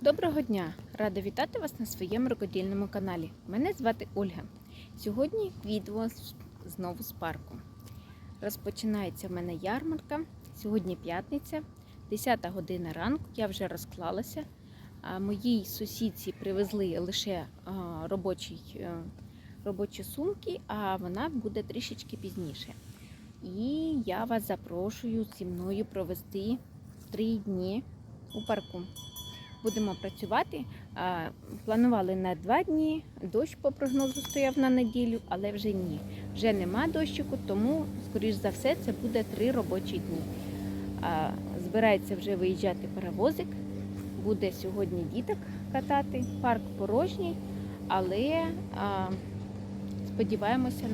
Доброго дня! Рада вітати вас на своєму рукодільному каналі. Мене звати Ольга. Сьогодні відео знову з парку. Розпочинається в мене ярмарка. Сьогодні п'ятниця, 10 година ранку. Я вже розклалася. Моїй сусідці привезли лише а, робочий, е, робочі сумки, а вона буде трішечки пізніше. І я вас запрошую зі мною провести три дні у парку будемо працювати. Планували на два дні. Дощ по прогнозу стояв на неділю, але вже ні. Вже нема дощику, тому, скоріш за все, це буде три робочі дні. Збирається вже виїжджати паровозик. Буде сьогодні діток катати. Парк порожній, але сподіваємося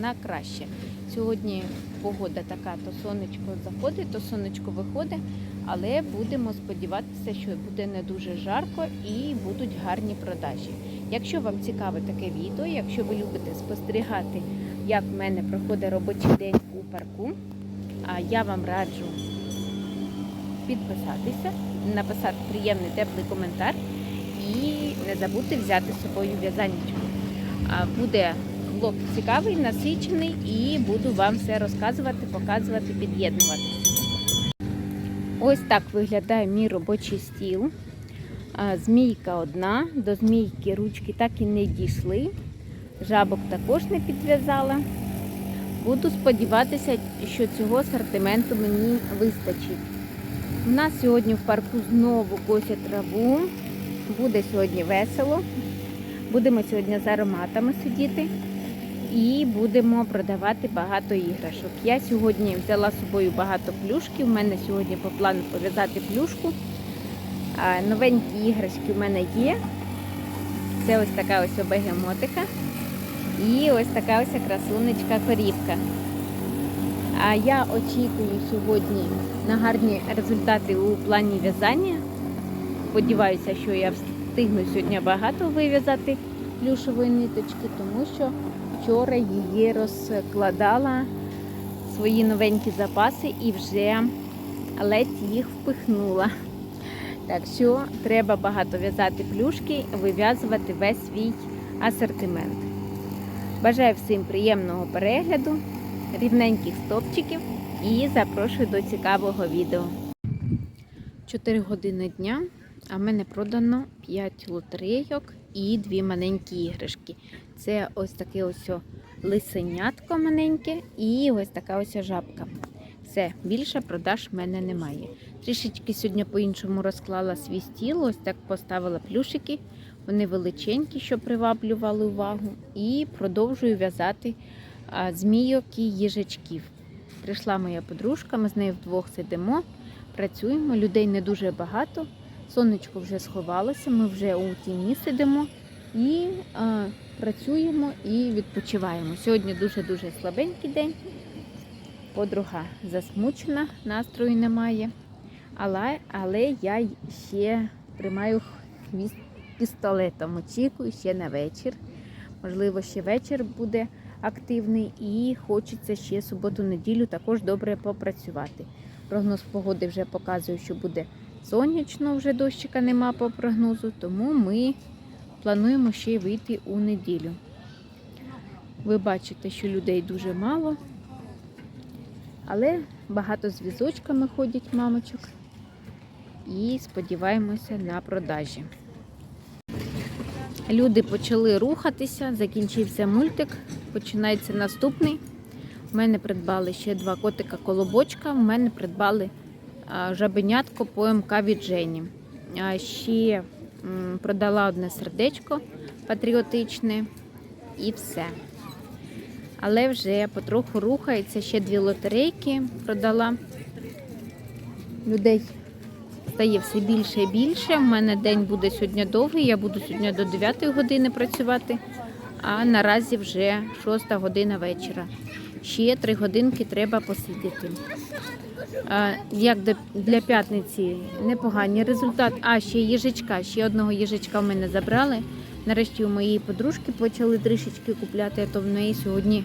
на, краще. Сьогодні погода така, то сонечко заходить, то сонечко виходить. Але будемо сподіватися, що буде не дуже жарко і будуть гарні продажі. Якщо вам цікаве таке відео, якщо ви любите спостерігати, як в мене проходить робочий день у парку, я вам раджу підписатися, написати приємний теплий коментар і не забудьте взяти з собою в'язанечку. Буде влог цікавий, насичений і буду вам все розказувати, показувати, під'єднуватися. Ось так виглядає мій робочий стіл. Змійка одна, до змійки ручки так і не дійшли. Жабок також не підв'язала. Буду сподіватися, що цього асортименту мені вистачить. У нас сьогодні в парку знову косять траву. Буде сьогодні весело. Будемо сьогодні з ароматами сидіти і будемо продавати багато іграшок. Я сьогодні взяла з собою багато плюшки. У мене сьогодні по плану пов'язати плюшку. Новенькі іграшки в мене є. Це ось така ось бегемотика. І ось така ось красунечка корівка. А я очікую сьогодні на гарні результати у плані в'язання. Сподіваюся, що я встигну сьогодні багато вив'язати плюшової ниточки, тому що вчора її розкладала свої новенькі запаси і вже ледь їх впихнула. Так що треба багато в'язати плюшки, вив'язувати весь свій асортимент. Бажаю всім приємного перегляду, рівненьких стопчиків і запрошую до цікавого відео. 4 години дня, а в мене продано 5 лотерейок і дві маленькі іграшки. Це ось таке ось лисенятко маленьке і ось така ось жабка. Все, більше продаж в мене немає. Трішечки сьогодні по-іншому розклала свій стіл, ось так поставила плюшики. Вони величенькі, що приваблювали увагу. І продовжую в'язати змійок і їжачків. Прийшла моя подружка, ми з нею вдвох сидимо, працюємо, людей не дуже багато. Сонечко вже сховалося, ми вже у тіні сидимо і працюємо і відпочиваємо. Сьогодні дуже-дуже слабенький день. Подруга засмучена, настрою немає. Але, але я ще тримаю хвіст пістолетом. Очікую ще на вечір. Можливо, ще вечір буде активний і хочеться ще суботу-неділю також добре попрацювати. Прогноз погоди вже показує, що буде сонячно, вже дощика нема по прогнозу, тому ми плануємо ще й вийти у неділю. Ви бачите, що людей дуже мало, але багато з візочками ходять мамочок і сподіваємося на продажі. Люди почали рухатися, закінчився мультик, починається наступний. У мене придбали ще два котика колобочка. У мене придбали жабенятко по МК від Жені. А ще продала одне сердечко патріотичне і все. Але вже потроху рухається, ще дві лотерейки продала. Людей стає все більше і більше. У мене день буде сьогодні довгий, я буду сьогодні до 9 години працювати, а наразі вже 6 година вечора. Ще 3 годинки треба посидіти. Як для- п'ятниці непоганий результат. А, ще їжачка, ще одного їжачка в мене забрали. Нарешті у моєї подружки почали трішечки купляти, а то в неї сьогодні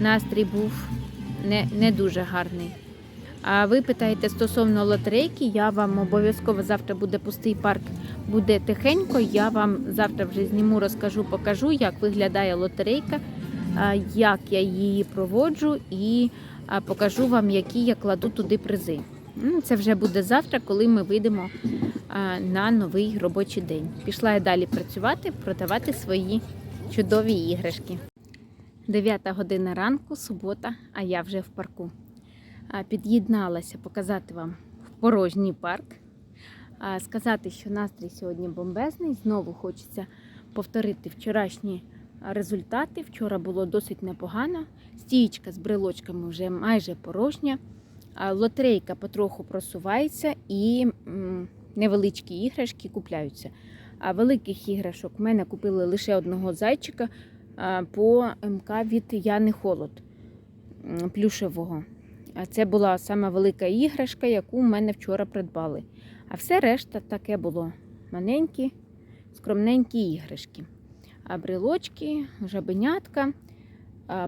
настрій був не, не дуже гарний. А ви питаєте стосовно лотерейки, я вам обов'язково завтра буде пустий парк, буде тихенько. Я вам завтра вже зніму, розкажу, покажу, як виглядає лотерейка, як я її проводжу і покажу вам, які я кладу туди призи. Ну, Це вже буде завтра, коли ми вийдемо на новий робочий день. Пішла я далі працювати, продавати свої чудові іграшки. 9 година ранку, субота, а я вже в парку. Під'єдналася показати вам порожній парк. Сказати, що настрій сьогодні бомбезний. Знову хочеться повторити вчорашні результати. Вчора було досить непогано. Стієчка з брелочками вже майже порожня. Лотерейка потроху просувається і невеличкі іграшки купляються. А великих іграшок в мене купили лише одного зайчика по МК від Яни Холод плюшевого. Це була саме велика іграшка, яку в мене вчора придбали. А все решта таке було маленькі, скромненькі іграшки. Брелочки, жабенятка,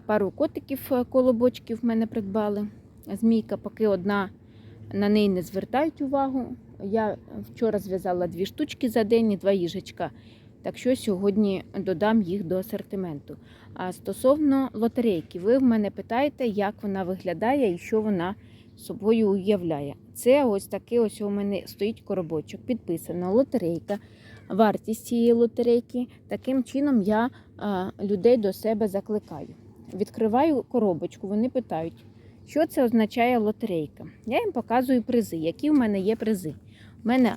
пару котиків е, колобочків в мене придбали. Змійка, поки одна на неї не звертають увагу. Я вчора зв'язала дві штучки за день і два їжачка. Так що сьогодні додам їх до асортименту. А стосовно лотерейки, ви в мене питаєте, як вона виглядає і що вона собою уявляє. Це ось такий ось у мене стоїть коробочок, підписана лотерейка, вартість цієї лотерейки. Таким чином я а, людей до себе закликаю. Відкриваю коробочку, вони питають, що це означає лотерейка. Я їм показую призи, які в мене є призи. У мене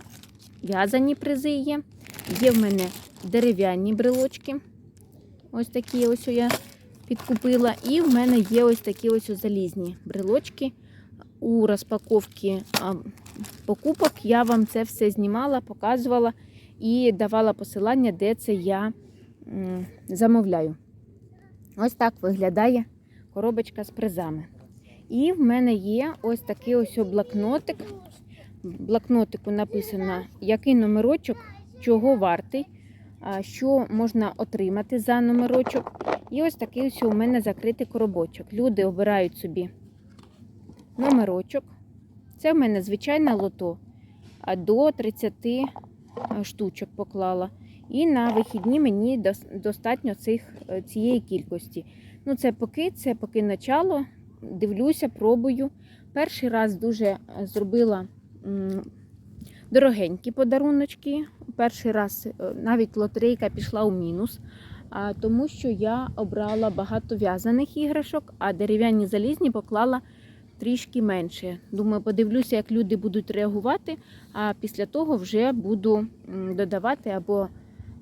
в'язані призи є, є в мене дерев'яні брелочки. Ось такі ось я підкупила. І в мене є ось такі ось залізні брелочки. У розпаковці покупок я вам це все знімала, показувала і давала посилання, де це я замовляю. Ось так виглядає коробочка з призами. І в мене є ось такий ось блокнотик. В блокнотику написано, який номерочок, чого вартий, що можна отримати за номерочок. І ось такий ось у мене закритий коробочок. Люди обирають собі номерочок. Це в мене звичайне лото, до 30 штучок поклала. І на вихідні мені достатньо цих, е, цієї кількості. Ну, це поки, це поки начало. Дивлюся, пробую. Перший раз дуже е, зробила дорогенькі подаруночки. Перший раз е, навіть лотерейка пішла у мінус, тому що я обрала багато в'язаних іграшок, а дерев'яні залізні поклала трішки менше. Думаю, подивлюся, як люди будуть реагувати, а після того вже буду додавати або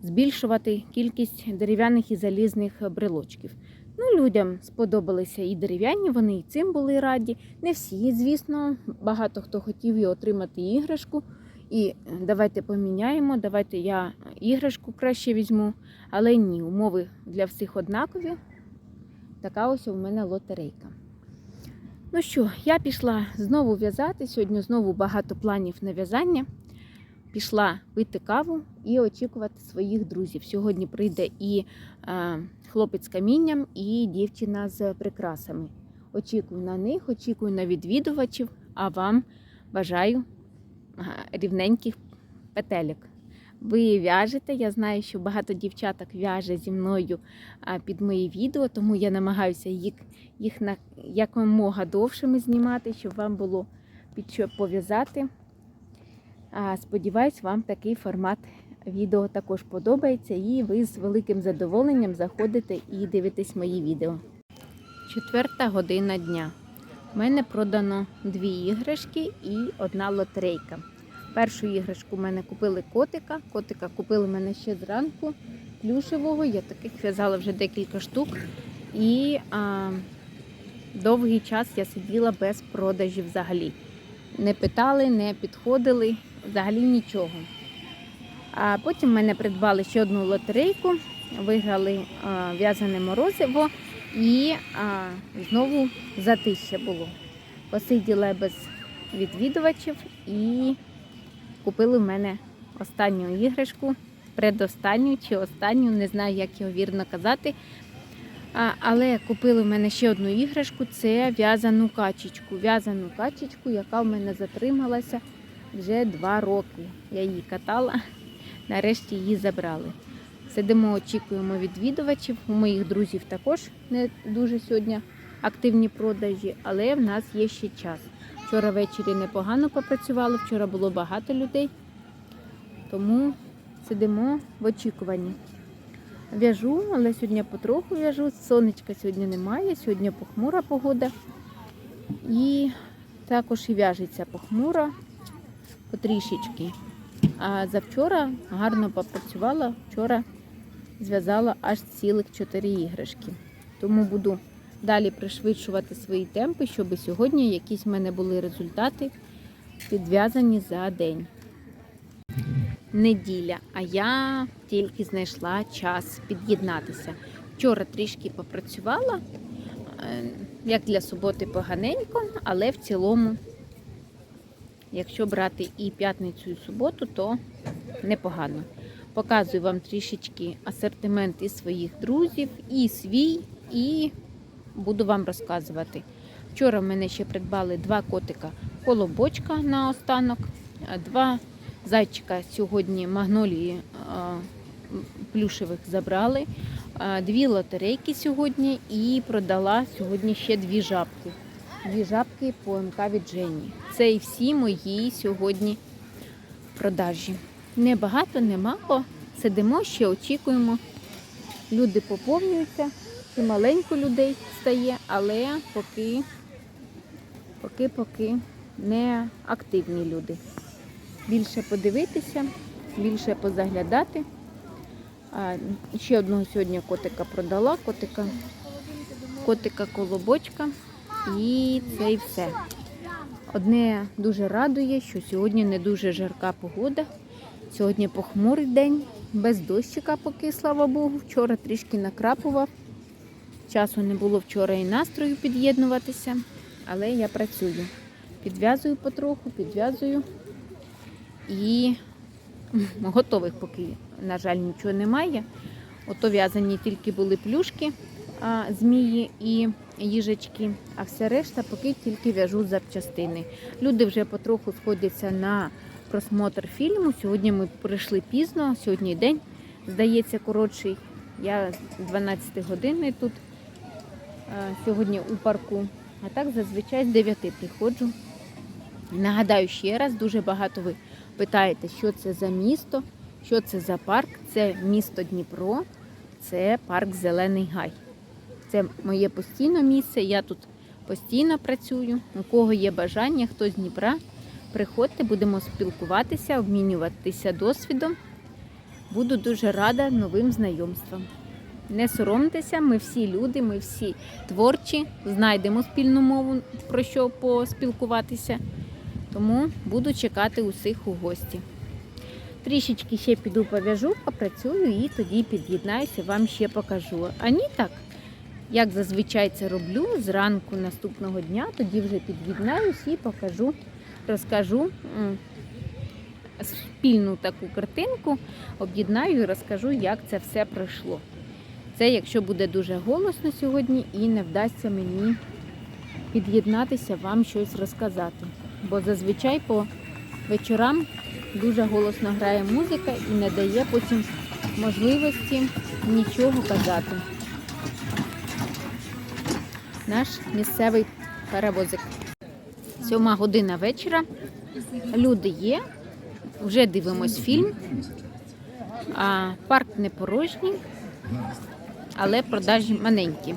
збільшувати кількість дерев'яних і залізних брелочків. Ну, людям сподобалися і дерев'яні, вони і цим були раді. Не всі, звісно, багато хто хотів і отримати іграшку. І е, давайте поміняємо, давайте я іграшку краще візьму. Але ні, умови для всіх однакові. Така ось у мене лотерейка. Ну що, я пішла знову в'язати. Сьогодні знову багато планів на в'язання. Пішла пити каву і очікувати своїх друзів. Сьогодні прийде і е, хлопець з камінням, і дівчина з прикрасами. Очікую на них, очікую на відвідувачів, а вам бажаю рівненьких петелек. Ви в'яжете. Я знаю, що багато дівчаток в'яже зі мною під мої відео, тому я намагаюся їх, їх на якомога довшими знімати, щоб вам було під що пов'язати. Сподіваюсь, вам такий формат відео також подобається, і ви з великим задоволенням заходите і дивитесь мої відео. Четверта година дня. У мене продано дві іграшки і одна лотерейка. Першу іграшку в мене купили котика. Котика купили мене ще зранку плюшевого. Я таких в'язала вже декілька штук. І а, довгий час я сиділа без продажів взагалі. Не питали, не підходили, взагалі нічого. А потім мене придбали ще одну лотерейку, виграли а, в'язане морозиво і а, знову затище було. Посиділа без відвідувачів і купили в мене останню іграшку, предостанню чи останню, не знаю, як його вірно казати. А, але купили в мене ще одну іграшку це в'язану качечку. В'язану качечку, яка в мене затрималася вже два роки. Я її катала, нарешті її забрали. Сидимо, очікуємо відвідувачів. У моїх друзів також не дуже сьогодні активні продажі, але в нас є ще час. Вчора ввечері непогано попрацювали, вчора було багато людей, тому сидимо в очікуванні. В'яжу, але сьогодні потроху в'яжу. Сонечка сьогодні немає, сьогодні похмура погода. І також і в'яжеться похмура потрішечки. А завчора гарно попрацювала, вчора зв'язала аж цілих 4 іграшки. Тому буду далі пришвидшувати свої темпи, щоб сьогодні якісь в мене були результати підв'язані за день. Неділя, а я тільки знайшла час під'єднатися. Вчора трішки попрацювала, е, як для суботи поганенько, але в цілому, якщо брати і п'ятницю, і суботу, то непогано. Показую вам трішечки асортимент і своїх друзів, і свій, і буду вам розказувати. Вчора в мене ще придбали два котика колобочка на останок, два зайчика сьогодні магнолії а, плюшевих забрали, дві лотерейки сьогодні і продала сьогодні ще дві жабки. Дві жабки по МК від Жені. Це і всі мої сьогодні продажі. Не багато, не мало. Сидимо ще, очікуємо. Люди поповнюються, і маленько людей стає, але поки, поки, поки не активні люди. Більше подивитися, більше позаглядати. А, ще одного сьогодні котика продала, котика, котика колобочка. І це і все. Одне дуже радує, що сьогодні не дуже жарка погода. Сьогодні похмурий день, без дощика поки, слава Богу. Вчора трішки накрапував. Часу не було вчора і настрою під'єднуватися, але я працюю. Підв'язую потроху, підв'язую. І готових поки, на жаль, нічого немає. Ото в'язані тільки були плюшки, змії і їжачки, а все решта поки тільки в'яжу запчастини. Люди вже потроху сходяться на просмотр фільму. Сьогодні ми прийшли пізно, сьогодні день, здається, коротший. Я з 12 години тут сьогодні у парку, а так зазвичай з 9 приходжу. Нагадаю ще раз, дуже багато ви питаєте, що це за місто, що це за парк. Це місто Дніпро, це парк Зелений Гай. Це моє постійне місце. Я тут постійно працюю. У кого є бажання, хто з Дніпра, приходьте, будемо спілкуватися, обмінюватися досвідом. Буду дуже рада новим знайомствам. Не соромтеся, ми всі люди, ми всі творчі, знайдемо спільну мову, про що поспілкуватися. Тому буду чекати усіх у гості. Трішечки ще піду пов'яжу, попрацюю і тоді під'єднаюся, вам ще покажу. А ні так, як зазвичай це роблю, зранку наступного дня, тоді вже під'єднаюсь і покажу, розкажу спільну таку картинку, об'єднаю і розкажу, як це все пройшло. Це якщо буде дуже голосно сьогодні і не вдасться мені під'єднатися, вам щось розказати. Бо зазвичай по вечорам дуже голосно грає музика і не дає потім можливості нічого казати. Наш місцевий перевозик. Сьома година вечора. Люди є. Вже дивимось фільм. А парк не порожній, але продажі маленькі.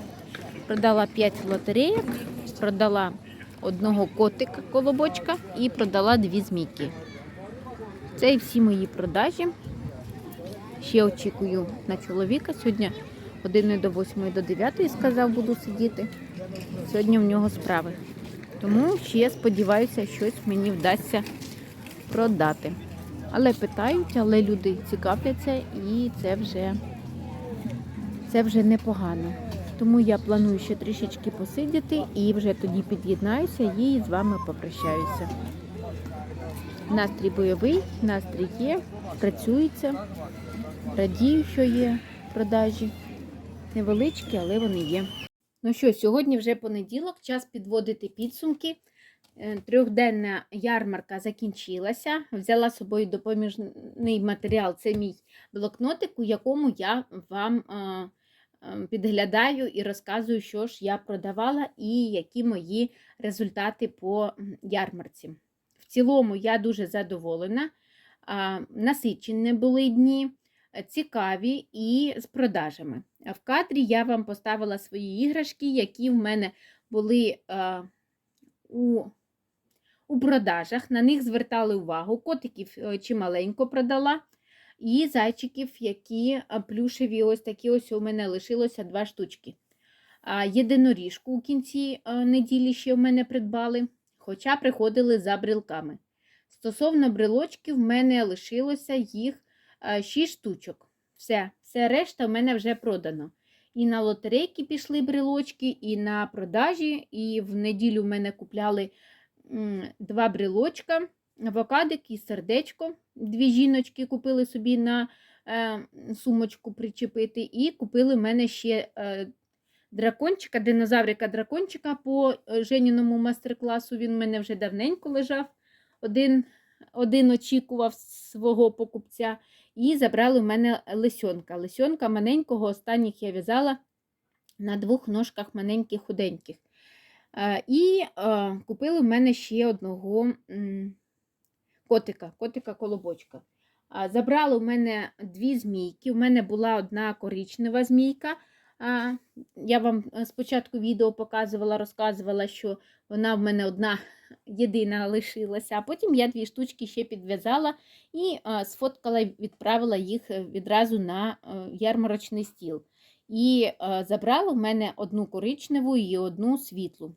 Продала 5 лотереїк, продала одного котика колобочка і продала дві змійки. Це і всі мої продажі. Ще очікую на чоловіка. Сьогодні години до 8 до 9 сказав, буду сидіти. Сьогодні в нього справи. Тому ще сподіваюся, щось мені вдасться продати. Але питають, але люди цікавляться і це вже, це вже непогано. Тому я планую ще трішечки посидіти і вже тоді під'єднаюся і з вами попрощаюся. Настрій бойовий, настрій є, працюється, радію, що є продажі. невеличкі, але вони є. Ну що, сьогодні вже понеділок, час підводити підсумки. Е, Трьохденна ярмарка закінчилася. Взяла з собою допоміжний матеріал. Це мій блокнотик, у якому я вам е, підглядаю і розказую, що ж я продавала і які мої результати по ярмарці. В цілому я дуже задоволена. Насичені були дні, е, цікаві і з продажами. В кадрі я вам поставила свої іграшки, які в мене були е, у, у продажах. На них звертали увагу. Котиків е, чималенько продала. І зайчиків, які плюшеві, ось такі ось у мене лишилося два штучки. А, Єдиноріжку у кінці неділі ще в мене придбали, хоча приходили за брелками. Стосовно брелочків, в мене лишилося їх 6 штучок. Все, все решта в мене вже продано. І на лотерейки пішли брелочки, і на продажі, і в неділю в мене купляли два брелочка, авокадик і сердечко. Дві жіночки купили собі на е, сумочку причепити, і купили в мене ще е, дракончика, динозаврика дракончика по е, Женіному мастер-класу. Він в мене вже давненько лежав. Один, один очікував свого покупця. І забрали в мене лисьонка. Лисьонка маленького, останніх я в'язала на двох ножках маленьких худеньких. І купили в мене ще одного котика, котика-колобочка. Забрали в мене дві змійки. У мене була одна коричнева змійка. Я вам е, спочатку відео показувала, розказувала, що вона в мене одна єдина лишилася, а потім я дві штучки ще підв'язала і сфоткала і відправила їх е, відразу на е, ярмарочний стіл. І забрали в мене одну коричневу і одну світлу.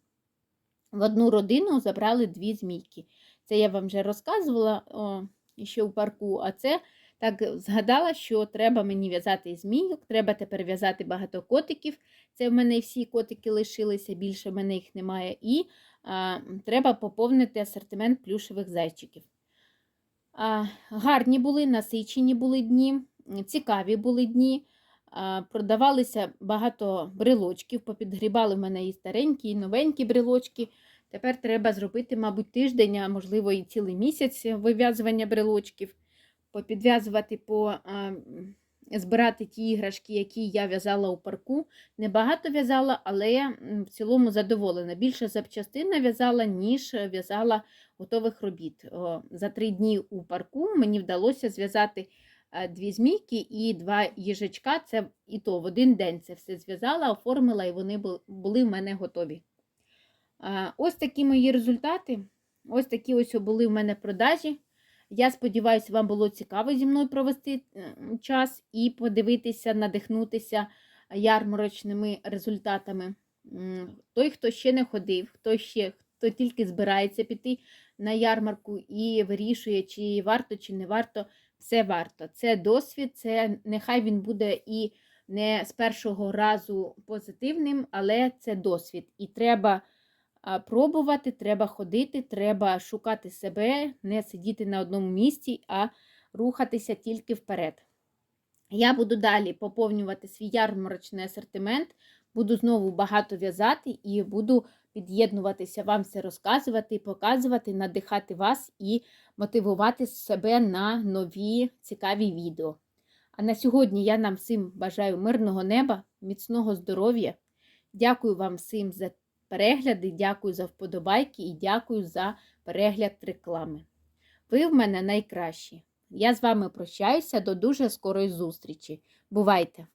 В одну родину забрали дві змійки. Це я вам вже розказувала о, ще у парку, а це так згадала, що треба мені в'язати змійок, треба тепер в'язати багато котиків. Це в мене всі котики лишилися, більше в мене їх немає. І а, треба поповнити асортимент плюшевих зайчиків. А, гарні були, насичені були дні, цікаві були дні. Продавалися багато брелочків, попідгрібали в мене і старенькі, і новенькі брелочки. Тепер треба зробити, мабуть, тиждень, а можливо, і цілий місяць вив'язування брелочків, попідв'язувати, по, а, збирати ті іграшки, які я в'язала у парку. Небагато в'язала, але в цілому задоволена. Більше запчастин в'язала, ніж в'язала готових робіт. За три дні у парку мені вдалося зв'язати е, дві змійки і два їжачка. Це і то в один день це все зв'язала, оформила, і вони були в мене готові. А, Ось такі мої результати. Ось такі ось були в мене продажі. Я сподіваюся, вам було цікаво зі мною провести е, час і подивитися, надихнутися ярмарочними результатами. Той, хто ще не ходив, хто ще хто тільки збирається піти на ярмарку і вирішує, чи варто, чи не варто, все варто. Це досвід, це нехай він буде і не з першого разу позитивним, але це досвід. І треба пробувати, треба ходити, треба шукати себе, не сидіти на одному місці, а рухатися тільки вперед. Я буду далі поповнювати свій ярмарочний асортимент, буду знову багато в'язати і буду під'єднуватися, вам все розказувати, показувати, надихати вас і мотивувати себе на нові цікаві відео. А на сьогодні я нам всім бажаю мирного неба, міцного здоров'я. Дякую вам всім за перегляди, дякую за вподобайки і дякую за перегляд реклами. Ви в мене найкращі. Я з вами прощаюся до дуже скорої зустрічі. Бувайте!